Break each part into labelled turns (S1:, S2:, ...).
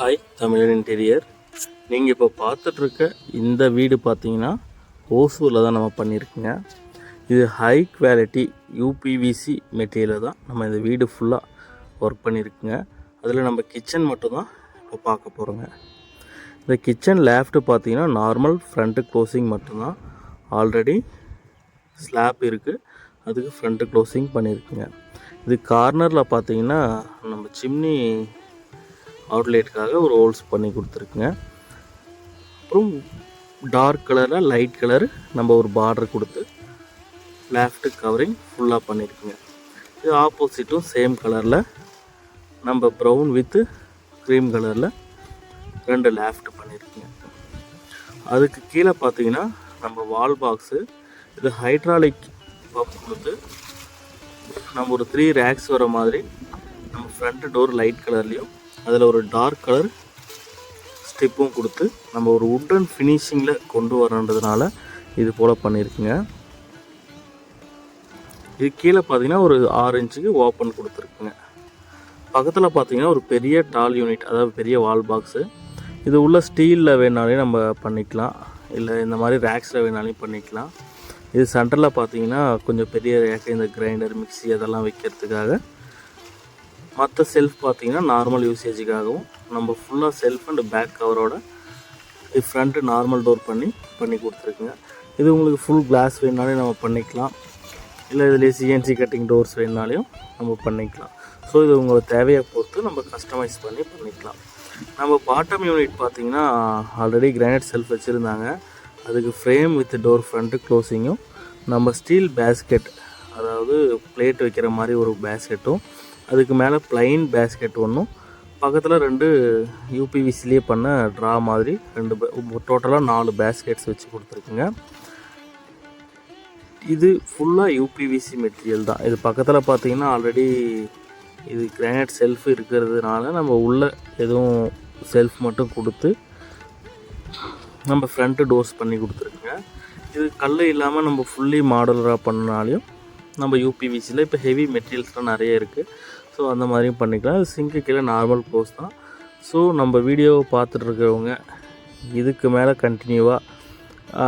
S1: Hi தமிழன் interior நீங்கள் இப்போ பார்த்துட்ருக்க இந்த வீடு பார்த்தீங்கன்னா ஓசூரில் தான் நம்ம பண்ணியிருக்கோங்க. இது ஹை குவாலிட்டி யூபிவிசி மெட்டீரியல் தான் நம்ம இந்த வீடு ஃபுல்லாக ஒர்க் பண்ணியிருக்குங்க. அதில் நம்ம கிச்சன் மட்டும்தான் இப்போ பார்க்க போகிறோங்க இந்த கிச்சன் லேஃப்ட்டு பார்த்தீங்கன்னா நார்மல் ஃப்ரண்ட்டு க்ளோசிங் மட்டும்தான். ஆல்ரெடி ஸ்லாப் இருக்குது அதுக்கு ஃப்ரண்ட்டு க்ளோசிங் பண்ணியிருக்குங்க. இது கார்னரில் பார்த்தீங்கன்னா நம்ம சிம்னி அவுட்லேட்டுக்காக ஒரு ஹோல்ஸ் பண்ணி கொடுத்துருக்குங்க. அப்புறம் டார்க் கலரில் லைட் கலர் நம்ம ஒரு பார்டர் கொடுத்து லேஃப்ட்டு கவரிங் ஃபுல்லாக பண்ணியிருக்குங்க இது ஆப்போசிட்டும் சேம் கலரில் நம்ம ப்ரௌன் வித்து க்ரீம் கலரில் ரெண்டு லேஃப்ட் பண்ணியிருக்குங்க அதுக்கு கீழே பார்த்தீங்கன்னா நம்ம வால் பாக்ஸு இது ஹைட்ராலிக் பம்ப் கொடுத்து நம்ம ஒரு த்ரீ ரேக்ஸ் வர மாதிரி நம்ம ஃப்ரண்ட் டோர் லைட் கலர்லேயும் அதில் ஒரு டார்க் கலர் ஸ்டிப்பும் கொடுத்து நம்ம ஒரு உட்டன் ஃபினிஷிங்கில் கொண்டு வரன்றதுனால இது போல் பண்ணியிருக்குங்க. இது கீழே பார்த்தீங்கன்னா ஒரு ஆறு இன்ச்சுக்கு ஓப்பன் கொடுத்துருக்குங்க. பக்கத்தில் பார்த்தீங்கன்னா ஒரு பெரிய டால் யூனிட் அதாவது பெரிய வால் பாக்ஸு இது உள்ள ஸ்டீலில் வேணாலையும் நம்ம பண்ணிக்கலாம். இல்லை இந்த மாதிரி ரேக்ஸில் வேணாலையும் பண்ணிக்கலாம். இது சென்டரில் பார்த்தீங்கன்னா கொஞ்சம் பெரிய ரேக்கு இந்த கிரைண்டர் மிக்சி அதெல்லாம் வைக்கிறதுக்காக மற்ற செல்ஃப் பார்த்தீங்கன்னா நார்மல் யூசேஜுக்காகவும் நம்ம ஃபுல்லாக செல்ஃப் அண்ட் பேக் கவரோட ஃப்ரண்ட்டு நார்மல் டோர் பண்ணி பண்ணி கொடுத்துருக்குங்க. இது உங்களுக்கு ஃபுல் கிளாஸ் வேணுனாலே நம்ம பண்ணிக்கலாம். இல்லை இதுலேயே சிஎன்சி கட்டிங் டோர்ஸ் வேணுனாலையும் நம்ம பண்ணிக்கலாம். ஸோ இது உங்களை தேவையை பொறுத்து நம்ம கஸ்டமைஸ் பண்ணி பண்ணிக்கலாம். நம்ம பாட்டம் யூனிட் பார்த்திங்கன்னா ஆல்ரெடி கிரானைட் செல்ஃப் வச்சுருந்தாங்க. அதுக்கு ஃப்ரேம் வித் டோர் ஃப்ரண்ட்டு க்ளோசிங்கும் நம்ம ஸ்டீல் பேஸ்கெட் அதாவது பிளேட் வைக்கிற மாதிரி ஒரு பேஸ்கெட்டும் அதுக்கு மேலே ப்ளைன் பேஸ்கெட் ஒன்றும் பக்கத்தில் ரெண்டு யூபிவிசிலே பண்ண ட்ரா மாதிரி ரெண்டு டோட்டலாக நாலு பேஸ்கெட்ஸ் வச்சு கொடுத்துருக்குங்க. இது ஃபுல்லாக யூபிவிசி மெட்டீரியல் தான். இது பக்கத்தில் பார்த்தீங்கன்னா ஆல்ரெடி இது கிரானைட் செல்ஃப் இருக்கிறதுனால நம்ம உள்ளே எதுவும் செல்ஃப் மட்டும் கொடுத்து நம்ம ஃப்ரண்ட்டு டோர்ஸ் பண்ணி கொடுத்துருக்குங்க. இது கல் இல்லாமல் நம்ம ஃபுல்லி மாடலராக பண்ணனாலையும் நம்ம யூபிவிசியில் இப்போ ஹெவி மெட்டீரியல்ஸ்லாம் நிறைய இருக்குது ஸோ அந்த மாதிரியும் பண்ணிக்கலாம். சிங்க்கு கீழே நார்மல் போஸ் தான். ஸோ நம்ம வீடியோவை பார்த்துட்டு இருக்கிறவங்க இதுக்கு மேலே கண்டினியூவாக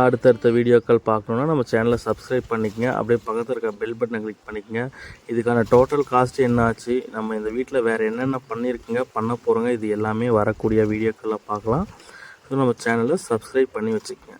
S1: அடுத்தடுத்த வீடியோக்கள் பார்க்கணுன்னா நம்ம சேனலை சப்ஸ்கிரைப் பண்ணிக்கங்க. அப்படியே பக்கத்தில் இருக்க பெல் பட்டனை கிளிக் பண்ணிக்கங்க. இதுக்கான டோட்டல் காஸ்ட் என்ன ஆச்சு? நம்ம இந்த வீட்டில் வேறு என்னென்ன பண்ணியிருக்குங்க பண்ண போகிறோங்க இது எல்லாமே வரக்கூடிய வீடியோக்களில் பார்க்கலாம். ஸோ நம்ம சேனலை சப்ஸ்கிரைப் பண்ணி வச்சுக்கோங்க.